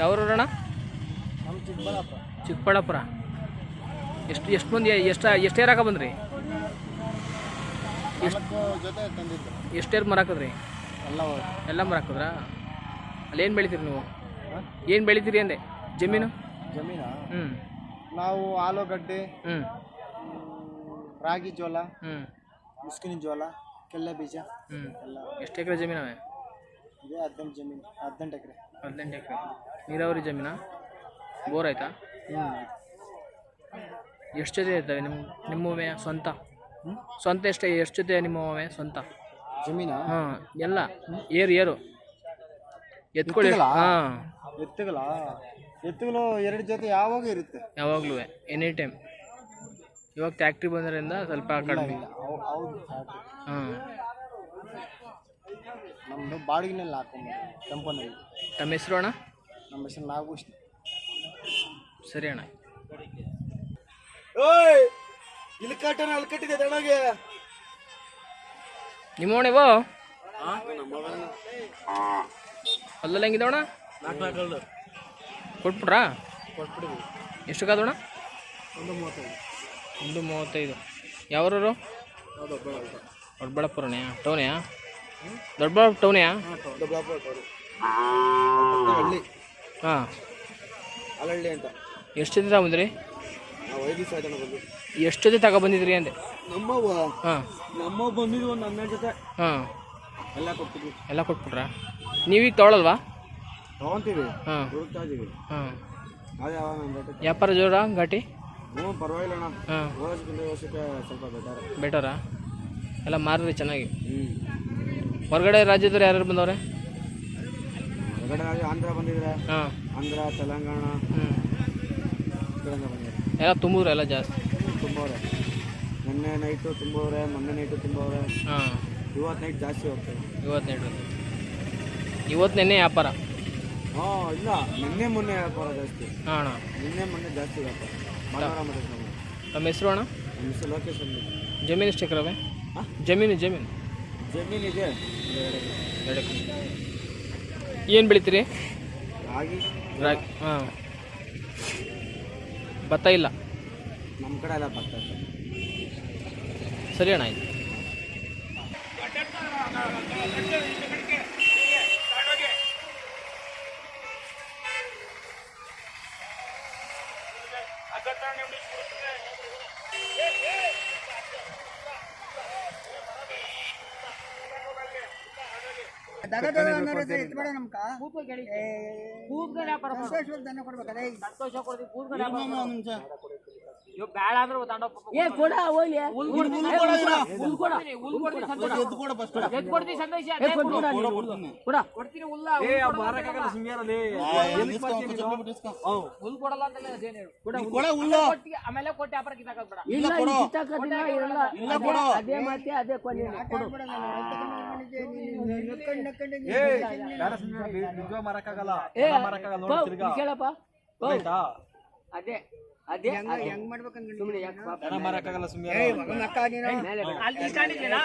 ಯಾವ ಅಣ್ಣ? ನಮ್ಮ ಚಿಕ್ಕಬಳ್ಳಾಪುರ. ಚಿಕ್ಕಬಳ್ಳಾಪುರ. ಎಷ್ಟು ಎಷ್ಟು ಮಂದಿ ಎಷ್ಟು ಎಷ್ಟು ಏರ್ ಹಾಕ ಬಂದ್ರಿ? ಎಷ್ಟು ಜೊತೆ ತಂದಿದ್ದು. ಎಷ್ಟು ಏರ್ ಮರಾಕದ್ರಿ ಎಲ್ಲ ಎಲ್ಲ ಮರಾಕದ್ರಾ ಅಲ್ಲಿ ಏನು ಬೆಳಿತೀರಿ ನೀವು? ಏನು ಬೆಳಿತೀರಿ ಅಂದೆ? ಜಮೀನು? ಜಮೀನು? ಹ್ಞೂ ನಾವು ಆಲೂಗಡ್ಡೆ ಹ್ಞೂ ರಾಗಿ ಜೋಳ ಹ್ಞೂ ಮುಸ್ಕಿನ ಜೋಳ ಕೆಲ್ಲ ಬೀಜ. ಹ್ಞೂ ಎಲ್ಲ. ಎಷ್ಟು ಎಕರೆ ಜಮೀನವೆ? ಇದೆ ಹದಿನೆಂಟು ಜಮೀನು ಹದಿನೆಂಟು ಎಕರೆ. ಹದಿನೆಂಟು ಎಕರೆ. ನೀರಾವರಿ ಜಮೀನಾ? ಬೋರ್ ಆಯ್ತಾ? ಹ್ಞೂ ಎಷ್ಟು ಜೊತೆ ಇರ್ತವೆ ನಿಮ್ಮ ನಿಮ್ಮವೇ ಸ್ವಂತ? ಸ್ವಂತ ಎಷ್ಟು ಎಷ್ಟು ಜೊತೆ ನಿಮ್ಮವೇ ಸ್ವಂತ? ಜಮೀನ? ಹಾಂ ಎಲ್ಲ. ಏರು ಏರು. ಎತ್ಕೊಳ್ಳಿ. ಹಾ. ಎತ್ತುಗಳ? ಎತ್ತುಗಳು ಎರಡು ಜೊತೆ ಯಾವಾಗ ಇರುತ್ತೆ. ಯಾವಾಗಲೂ ಎನಿ ಟೈಮ್. ಇವಾಗ ಟ್ಯಾಕ್ಟ್ರಿ ಬಂದ್ರಿಂದ ಸ್ವಲ್ಪ ಕಡಿಮೆ. ಹಾಂ. ನಮ್ಮದು ಬಾಡಿಗೆನಲ್ಲಿ ಹಾಕೊಂಡು ಕಂಪನಿಯಲ್ಲಿ ತಮ್ಮ ಹೆಸರು ಅಣ್ಣ? ನಮ್ಮ ಹೆಸರು ನಾಗಭೂಷಣ. ಸರಿ ಅಣ್ಣ. ಓಯ್ ಇಲ್ಲಿ ಕಟ್ಟಣ ಅಲ್ಲಿ ಕಟ್ಟಿದೆ ದಣಗೆ ನಿಮ್ಮವಣಿವೋ ಅಲ್ಲಲ್ಲ ಅಲ್ಲ ಕೊಟ್ಬಿಟ್ರಾ? ಎಷ್ಟು ಕಾದೋಣ ಒಂದು ಮೂವತ್ತೈದು. ಒಂದು ಮೂವತ್ತೈದು. ಬೇಡ ದೊಡ್ಡಬಳ್ಳಾಪುರನೇ? ಟೌನೆಯಾ ದೊಡ್ಡಬಳ್ಳಾಪುರ ಟೌನೇ ದೊಡ್ಡಬಳ್ಳಾಪುರ ಟೌನ್ ಹಳ್ಳಿ. ಹಾಂ. ಅಲಹಳ್ಳಿ ಅಂತ. ಎಷ್ಟು ಜನ ತಗೊಂಬಂದ್ರಿ? ನಾವು ಐದು ದಿವಸ ಆಯ್ತಾನೆ ಬಂದು. ಎಷ್ಟು ಜೊತೆ ತಗೊಬಂದಿದ್ರಿ ಅಂದೆ? ನಮ್ಮವ್ವ ಹಾಂ. ನಮ್ಮ ಬಂದಿದ್ದು ಒಂದು ಹನ್ನೆರಡು ಜೊತೆ. ಹಾಂ. ಎಲ್ಲ ಕೊಡ್ತಿದ್ವಿ ಎಲ್ಲ ಕೊಟ್ಬಿಟ್ರಾ? ನೀವೀಗ ತೊಗೊಳಲ್ವಾ? ತೊಗೊಂತೀವಿ. ಹಾಂ. ಹುಡುಕ್ತಾ ಇದೀವಿ ಹಾಂ. ಅದೇ ಯಾವಾಗ ನಮ್ಮ ರೇಟ್ ವ್ಯಾಪಾರ ಜೋರ ಘಾಟಿ? ಹ್ಞೂ ಪರವಾಗಿಲ್ಲ ಅಣ್ಣ. ಹಾಂ. ವರ್ಷಕ್ಕಿಂತ ವರ್ಷಕ್ಕೆ ಸ್ವಲ್ಪ ಬೆಟರ್ ಬೆಟರಾ ಎಲ್ಲ ಮಾರಿದ್ರಿ ಚೆನ್ನಾಗಿ. ಹ್ಞೂ ಹೊರಗಡೆ ರಾಜ್ಯದವ್ರು ಯಾರ್ಯಾರು ಬಂದವ್ರೆ? ಹೊರಗಡೆ ರಾಜ್ಯ ಆಂಧ್ರ ಬಂದಿದ್ರೆ ಹಾಂ. ಆಂಧ್ರ ತೆಲಂಗಾಣ ಎಲ್ಲ ತುಂಬಿದ್ರು ಎಲ್ಲ ಜಾಸ್ತಿ. ತುಂಬವ್ರೆ ನಿನ್ನೆ ನೈಟು ತುಂಬವ್ರೆ ಮೊನ್ನೆ ನೈಟು ತುಂಬವ್ರೆ ಹಾಂ. ಇವತ್ತು ನೈಟ್ ಜಾಸ್ತಿ ಹೋಗ್ತದೆ. ಇವತ್ತು ನೈಟ್ ಇವತ್ತು ನಿನ್ನೆ ವ್ಯಾಪಾರ? ಹಾಂ ಇಲ್ಲ. ನಿನ್ನೆ ಮೊನ್ನೆ ವ್ಯಾಪಾರ ಜಾಸ್ತಿ. ಹಾಂ ಅಣ್ಣ. ನಿನ್ನೆ ಮೊನ್ನೆ ಜಾಸ್ತಿ ವ್ಯಾಪಾರ. ಸೋಮವಾರ. ತಮ್ಮ ಹೆಸರು ಅಣ್ಣ? ನಮ್ಮ ಹೆಸರು ಲೋಕೇಶ್ ಜಮೀನು ಎಷ್ಟು ಎಕರವೆ ಹಾಂ? ಜಮೀನು ಜಮೀನು. ಜಮೀನಿದೆ. ಏನು ಬೆಳಿತೀರಿ? ರಾಗಿ ರಾಗಿ ಹಾಂ. ಭತ್ತ ಇಲ್ಲ? ನಮ್ಮ ಕಡೆ ಎಲ್ಲ ಭತ್ತ ಇದೆ. ಸರಿ ಅಣ್ಣ ಆಯ್ತು. ಆಮೇಲೆ ಕೊಟ್ಟೆ ವ್ಯಾಪಾರ ಕಿತ್ತಾಕಬೇಡ ಇಲ್ಲ ಇಲ್ಲಿ ಇಲ್ಲ ಇರಲ್ಲ. ಅದೇ- ಅದೇ ಮಾತೆ ಅದೇ ಕೊನೆ. ಏ ಮರಕ್ಕಾಗಲ್ಲ. ಇಲ್ಲಿ ಕೇಳಪ್ಪ. ಪೋ. ಅದೇ ಅದೇ. ಸುಮ್ಮನೆ ಯಾಕೆ ಪಾಪ ಮೇಲೆ ಬೇಡ. ಅಲ್ಲಿ ಇಷ್ಟಾಡಿದ್ದೀರಾ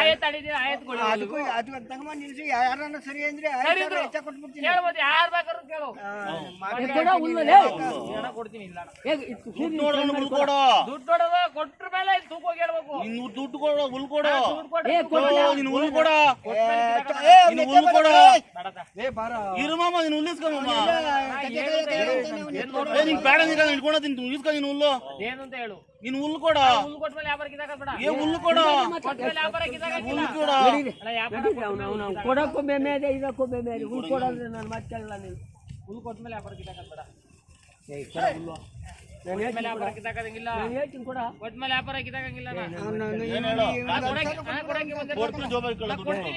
ಆಯತ್ ಆಡಿದ್ದೀರಾ ಆಯತ್ ಕೊಡಿ ಸರಿ ಇದ್ರು. ಕೇಳ್ಬೋದು ಯಾರು ಬೇಕಾದ್ರೂ ಕೇಳು. ಏ, ಕೊಡ. ಹಣ ಕೊಡ್ತೀನಿ ಇಲ್ಲ ಅಣ್ಣ. ಏ, ಇದು ಕೂಲಿ ಇಟ್ಕೊಂಡು ಕೊಡ. ದುಡ್ಡು ಕೊಡೋದು ಕೊಟ್ರ ಮೇಲೆ ತೂಕ ಹೋಗಿ ಹೇಳ್ಬೇಕು ದುಡ್ಡು ಕೊಡು ಹುಲ್ ಕೊಡು. ದುಡ್ಡು ಕೊಡು. ಏ, ಕೊಡ. ನೀನು ಹುಲ್ ಕೊಡ. ಕೊಟ್ಮೇಲೆ ನೀನು ಹುಲ್ ಕೊಡ ಬೇಡದ. ಇರು ಮಾಮ ನೀನು ಹುಲ್ಲಿಸ್ಕೊಮ್ಮ ಏ ನೀನ್ ಬೇಡ ನೀನು ಇಸ್ಕೊ ನೀನು ಹುಲ್ಲು ಏನು ಅಂತ ಹೇಳು. ನೀನು ಹುಲ್ ಕೊಡ. ಹುಲ್ಲು ಕೊಟ್ಮೇಲೆ ವ್ಯಾಪಾರ ಕಿತ್ತಾಕಬೇಡ ಏ ಹುಲ್ ಕೊಡ. ಕೊಟ್ಮೇಲೆ ವ್ಯಾಪಾರ ಕಿತ್ತಾಕಿಲ್ಲ ಹುಲ್ ಕೊಡ. ಅಲ್ಲ ವ್ಯಾಪಾರ ನಡೀರಿ, ಅವ್ನು ಅವ್ನು ಅವ್ನು ಕೊಡಕ್ಕೂ ಮೇಮೆ ಇದೆ ಇದಕ್ಕೂ ಮೇಮೆ ಇದೆ ಹುಲ್ ಕೊಡೋದ್ರೆ ನಾನು. ಮತ್ತೆ ಕೇಳಲ್ಲ ನೀನು ಹುಲ್ಲು ಕೊಟ್ಮೇಲೆ ಏ, ಹುಲ್ಲು. ಕೊಟ್ಮೇಲೆ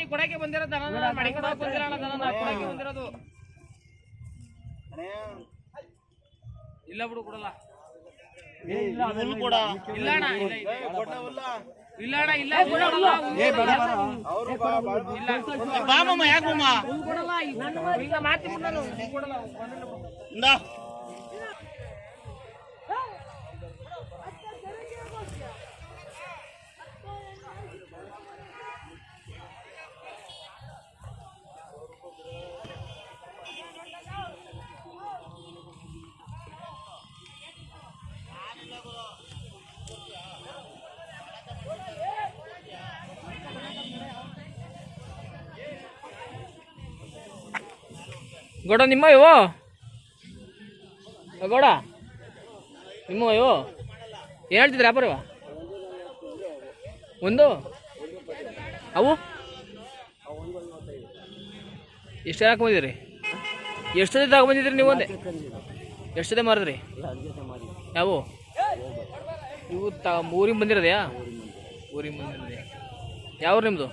ಕೊಡಕ್ಕೆ ಬಂದಿರೋದು. ಕೊಡಕ್ಕೆ ಬಂದಿರೋದು ಇಲ್ಲ ಬಿಡು ಕೊಡಲ್ಲ. ಹುಲ್ ಕೂಡ ಇಲ್ಲ ಅಣ್ಣ ಇಲ್ಲ ಇಲ್ಲ. ಇಲ್ಲ ಅಣ್ಣ ಗೌಡ ನಿಮ್ಮ ಇವು? ಗೋಡ? ನಿಮ್ಮ ಇವು? ಏನು ಹೇಳ್ತಿದ್ರಿ ವ್ಯಾಪಾರ ಇವ? ಒಂದು? ಅವು? ಎಷ್ಟು ಹಾಕಿ ಬಂದಿದ್ರಿ? ಎಷ್ಟು ಜೊತೆ ತಗೊಂಬಂದಿದ್ರಿ ನೀವು ಒಂದೇ? ಎಷ್ಟು ಜೊತೆ ಮಾರಿದ್ರಿ? ಯಾವು? ಇವು ತ ಊರಿಗೆ ಬಂದಿರೋದ್ಯಾ? ಊರಿಗೆ ಬಂದಿರೋದೆ. ಯಾವ ನಿಮ್ಮದು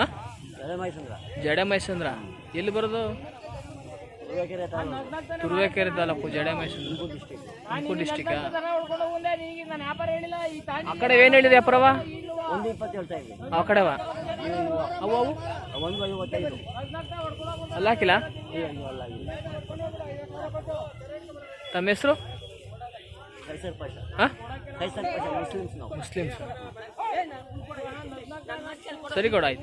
ಹಾಂ? ಜಡೆ ಮೈಸಂದ್ರ ಎಲ್ಲಿ ಬರೋದು? ತುರುವೇಕೆರೆ ತಾಲೂಕು. ಜಡೆ ಮೈಸಂದ್ರ ತುಮಕೂರು ಡಿಸ್ಟಿಕ್ ಆ? ಕಡೆ ಏನು ಹೇಳಿದೆ ವ್ಯಾಪಾರವ ಒಂದು ಇಪ್ಪತ್ತು ಹೇಳ್ತಾ ಆ ಕಡೆವ? ಅವು ಅವು. ಒಂದು ಐವತ್ತೈದು. ಅಲ್ಲ ಹಾಕಿಲ್ಲ? ಏನು ಅಲ್ಲ ತಮ್ಮ ಹೆಸರು? ಮುಸ್ಲಿಮ್ಸ್ ಸರಿ ಕೊಡ ಕೈಸರ್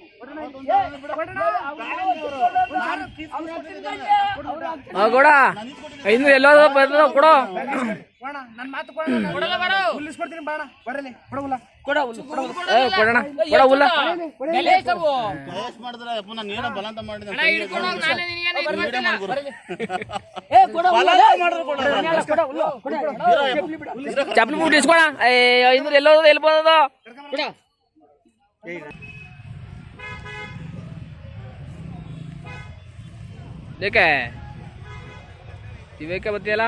ಇನ್ನು ಕೊಡ ಆಯ್ತು ಆ ಗೌಡ ಐನೂರು ಎಲ್ಲೋ ಬರ್ತದ ಕೊಡೋ. ಕೊಡೋಣ ಕೊಡ ಹುಲ್ಲ. ಮಾಡಿದ್ರೆ ಪುನಃ ನೀನ ಬಲಂತ ಮಾಡಿದ ಚಪ್ಪಲಿ ಐನೂರು ಎಲ್ಲೋ ಎಲ್ಲಿ ಬಂದದ? ಏಕೆ ಇವೇಕೆ ಬತ್ತಿಯಲ್ಲ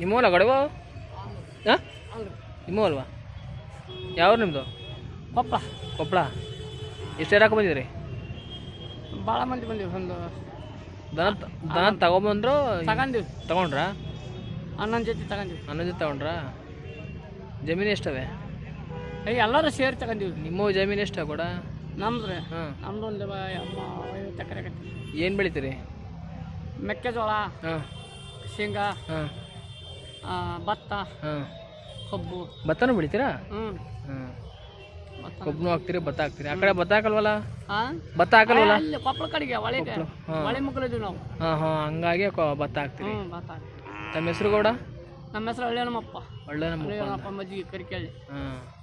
ನಿಮ್ಮವಲ್ಲ ಗಡವ ಹಾಂ ನಿಮ್ಮವಲ್ವಾ ಯಾವ ನಿಮ್ಮದು ಕೊಪ್ಪಳ ಕೊಪ್ಪಳ ಎಷ್ಟು ಹಾಕಿ ಬಂದಿದ್ರಿ ಭಾಳ ಮಂದಿ ಬಂದಿವಿ ಒಂದು ದನ ದನ ತಗೊಂಬಂದ್ರು ತಗೊಂಡಿವಿ ತಗೊಂಡ್ರಾ ಹನ್ನೊಂದು ಜೊತೆ ತಗೊಂಡಿವಿ ಜೊತೆ ತಗೊಂಡ್ರಾ ಜಮೀನು ಎಷ್ಟವೆ ಎಲ್ಲರೂ ಸೇರಿ ತಗೊಂಡಿವಿ. ನಿಮ್ಮ ಜಮೀನು ಎಷ್ಟು ಕೂಡ ನಮ್ದು ರೀ ಹಾಂ. ನಮ್ದು ಒಂದು ಐವತ್ತು ಎಕರೆ ಆಗೈತಿ. ಏನು ಬೆಳಿತೀರಿ? ಮೆಕ್ಕೆಜೋಳ ಹಾಂ. ಶೇಂಗಾ ಹಾಂ. ಭತ್ತ ಹಾಂ. ಕಬ್ಬು. ಭತ್ತನೂ ಬೆಳಿತೀರಾ? ಹ್ಞೂ ಹಾಂ. ಕಬ್ಬನು ಹಾಕ್ತೀರಿ ಭತ್ತ ಹಾಕ್ತೀರಿ? ಆ ಕಡೆ ಭತ್ತ ಹಾಕಲ್ವಲ್ಲ? ಹಾಂ ಭತ್ತ ಹಾಕಲ್ವಲ್ಲ? ಕೊಪ್ಪಳ ಕಡೆಗೆ ಹೊಳೆ ಹೊಳೆ ನಾವು. ಹಾಂ ಹಾಂ. ಹಂಗಾಗಿ ಭತ್ತ ಹಾಕ್ತೀರಿ. ಭತ್ತ. ತಮ್ಮ ಹೆಸರು ಗೌಡ? ನಮ್ಮ ಹೆಸರು ಹಳ್ಳಿಯನಮ್ಮಪ್ಪ ಒಳ್ಳೆ ನಮ್ಮ ಹಳ್ಳಿಯನಪ್ಪ ಮಜ್ಜಿಗೆ ಕರಿಕೇಳಿ ಹಾಂ.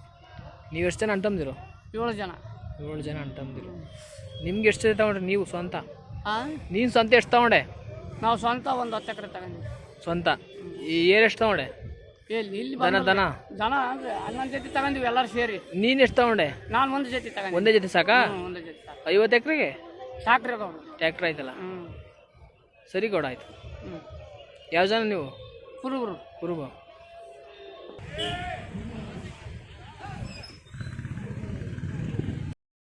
ನೀವು ಎಷ್ಟು ಜನ ಅಂಟಮ್ದಿರು ಏಳು ಜನ. ಏಳು ಜನ ಅಂಟಮ್ದಿರು ನಿಮ್ಗೆ ಎಷ್ಟು ಜೊತೆ ತಗೊಂಡ್ರಿ ನೀವು ಸ್ವಂತ? ಹಾಂ ನೀನು ಸ್ವಂತ ಎಷ್ಟು ತಗೊಂಡೆ? ನಾವು ಸ್ವಂತ ಒಂದು ಹತ್ತು ಎಕರೆ ತಗೊಂಡಿವಿ. ಸ್ವಂತ? ಈ ಏರ್ ಎಷ್ಟು ತಗೊಂಡೆ? ಎಲ್ಲಿ ಇಲ್ಲಿ ದನ ದನ? ದನ ಅಂದ್ರೆ ಹನ್ನೊಂದು ಜೊತೆ ತಗೊಂಡಿವಿ ಎಲ್ಲರೂ ಸೇರಿ. ನೀನು ಎಷ್ಟು ತಗೊಂಡೆ? ನಾನು ಒಂದು ಜೊತೆ ತಗೊಂಡಿವಿ. ಒಂದೇ ಜೊತೆ ಸಾಕಾ? ಒಂದೇ ಜೊತೆ ಸಾಕು. ಐವತ್ತು ಎಕರೆಗೆ? ಟ್ರ್ಯಾಕ್ಟರ್ ಅದಾವ್ರಿ ಟ್ಯಾಕ್ಟ್ರ್ ಆಯ್ತಲ್ಲ? ಹ್ಞೂ ಸರಿ ಗೌಡ ಆಯ್ತು. ಹ್ಞೂ ಯಾವ ಜನ ನೀವು? ಕುರುಬರು. ಕುರುಬ.